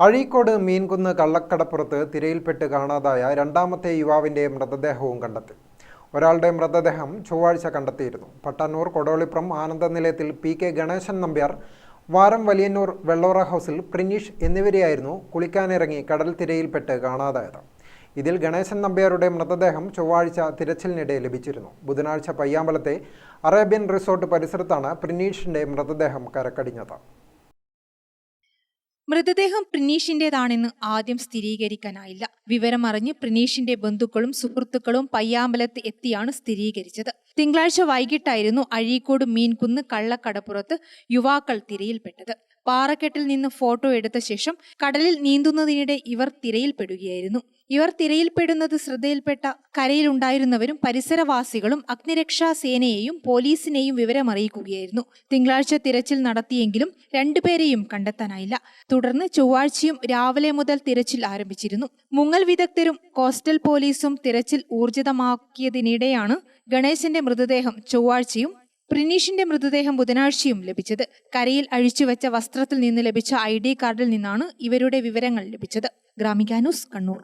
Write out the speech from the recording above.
അഴീക്കോട് മീൻകുന്ന് കള്ളക്കടപ്പുറത്ത് തിരയിൽപ്പെട്ട് കാണാതായ രണ്ടാമത്തെ യുവാവിന്റെ മൃതദേഹവും കണ്ടെത്തി. ഒരാളുടെ മൃതദേഹം ചൊവ്വാഴ്ച കണ്ടെത്തിയിരുന്നു. പട്ടന്നൂർ കൊടോളിപ്രം ആനന്ദനിലയത്തിൽ പി കെ ഗണേശൻ നമ്പ്യാർ വാരം വലിയന്നൂർ വെള്ളോറ ഹൗസിൽ പ്രിനീഷ് എന്നിവരെയായിരുന്നു കുളിക്കാനിറങ്ങി കടൽ തിരയിൽപ്പെട്ട് കാണാതായത്. ഇതിൽ ഗണേശൻ നമ്പ്യാരുടെ മൃതദേഹം ചൊവ്വാഴ്ച തിരച്ചിലിനിടെ ലഭിച്ചിരുന്നു. ബുധനാഴ്ച പയ്യാമ്പലത്തെ അറേബ്യൻ റിസോർട്ട് പരിസരത്താണ് പ്രിനീഷിന്റെ മൃതദേഹം കരക്കടിഞ്ഞത്. മൃതദേഹം പ്രിനീഷിന്റേതാണെന്ന് ആദ്യം സ്ഥിരീകരിക്കാനായില്ല. വിവരമറിഞ്ഞ് പ്രിനീഷിന്റെ ബന്ധുക്കളും സുഹൃത്തുക്കളും പയ്യാമ്പലത്ത് എത്തിയാണ് സ്ഥിരീകരിച്ചത്. തിങ്കളാഴ്ച വൈകിട്ടായിരുന്നു അഴീക്കോട് മീൻകുന്ന് കള്ളക്കടപ്പുറത്ത് യുവാക്കൾ തിരയിൽപ്പെട്ടത്. പാറക്കെട്ടിൽ നിന്ന് ഫോട്ടോ എടുത്ത ശേഷം കടലിൽ നീന്തുന്നതിനിടെ ഇവർ തിരയിൽപ്പെടുകയായിരുന്നു. ഇവർ തിരയിൽപ്പെടുന്നത് ശ്രദ്ധയിൽപ്പെട്ട കരയിലുണ്ടായിരുന്നവരും പരിസരവാസികളും അഗ്നിരക്ഷാ സേനയെയും പോലീസിനെയും വിവരമറിയിക്കുകയായിരുന്നു. തിങ്കളാഴ്ച തിരച്ചിൽ നടത്തിയെങ്കിലും രണ്ടുപേരെയും കണ്ടെത്താനായില്ല. തുടർന്ന് ചൊവ്വാഴ്ചയും രാവിലെ മുതൽ തിരച്ചിൽ ആരംഭിച്ചിരുന്നു. മുങ്ങൽ വിദഗ്ധരും കോസ്റ്റൽ പോലീസും തിരച്ചിൽ ഊർജിതമാക്കിയതിനിടെയാണ് ഗണേശന്റെ മൃതദേഹം ചൊവ്വാഴ്ചയും പ്രിനീഷിന്റെ മൃതദേഹം ബുധനാഴ്ചയും ലഭിച്ചത്. കരയിൽ അഴിച്ചുവെച്ച വസ്ത്രത്തിൽ നിന്ന് ലഭിച്ച ഐ കാർഡിൽ നിന്നാണ് ഇവരുടെ വിവരങ്ങൾ ലഭിച്ചത്. ഗ്രാമിക കണ്ണൂർ.